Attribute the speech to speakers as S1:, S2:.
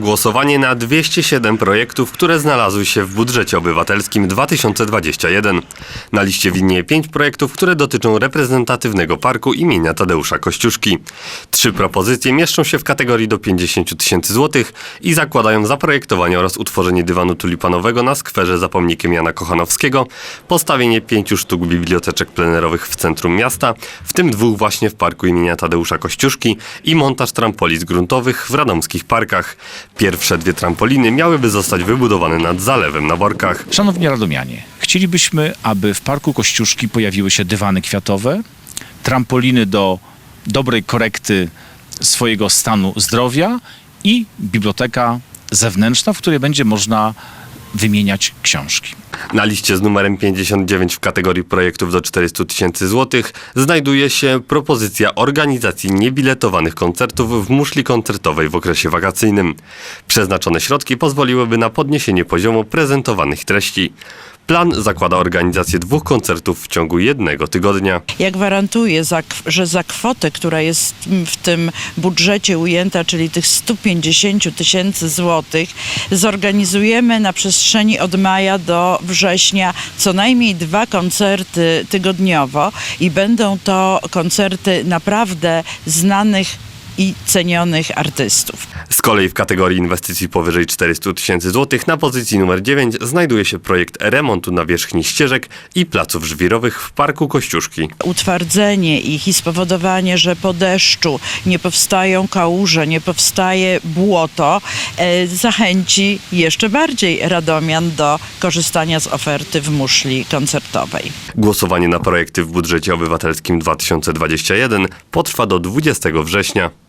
S1: Głosowanie na 207 projektów, które znalazły się w budżecie obywatelskim 2021. Na liście widnieje 5 projektów, które dotyczą reprezentatywnego parku imienia Tadeusza Kościuszki. Trzy propozycje mieszczą się w kategorii do 50 tysięcy złotych i zakładają zaprojektowanie oraz utworzenie dywanu tulipanowego na skwerze za pomnikiem Jana Kochanowskiego, postawienie pięciu sztuk biblioteczek plenerowych w centrum miasta, w tym dwóch właśnie w parku imienia Tadeusza Kościuszki i montaż trampolic gruntowych w radomskich parkach. Pierwsze dwie trampoliny miałyby zostać wybudowane nad zalewem na Borkach.
S2: Szanowni Radomianie, chcielibyśmy, aby w Parku Kościuszki pojawiły się dywany kwiatowe, trampoliny do dobrej korekty swojego stanu zdrowia i biblioteka zewnętrzna, w której będzie można wymieniać książki.
S1: Na liście z numerem 59 w kategorii projektów do 400 tysięcy złotych znajduje się propozycja organizacji niebiletowanych koncertów w muszli koncertowej w okresie wakacyjnym. Przeznaczone środki pozwoliłyby na podniesienie poziomu prezentowanych treści. Plan zakłada organizację dwóch koncertów w ciągu jednego tygodnia.
S3: Ja gwarantuję, że za kwotę, która jest w tym budżecie ujęta, czyli tych 150 tysięcy złotych, zorganizujemy na przestrzeni od maja do września co najmniej dwa koncerty tygodniowo i będą to koncerty naprawdę znanych i cenionych artystów.
S1: Z kolei w kategorii inwestycji powyżej 400 tysięcy złotych na pozycji numer 9 znajduje się projekt remontu nawierzchni ścieżek i placów żwirowych w Parku Kościuszki.
S3: utwardzenie ich i spowodowanie, że po deszczu nie powstają kałuże, nie powstaje błoto, e, zachęci jeszcze bardziej Radomian do korzystania z oferty w muszli koncertowej.
S1: Głosowanie na projekty w budżecie obywatelskim 2021 potrwa do 20 września.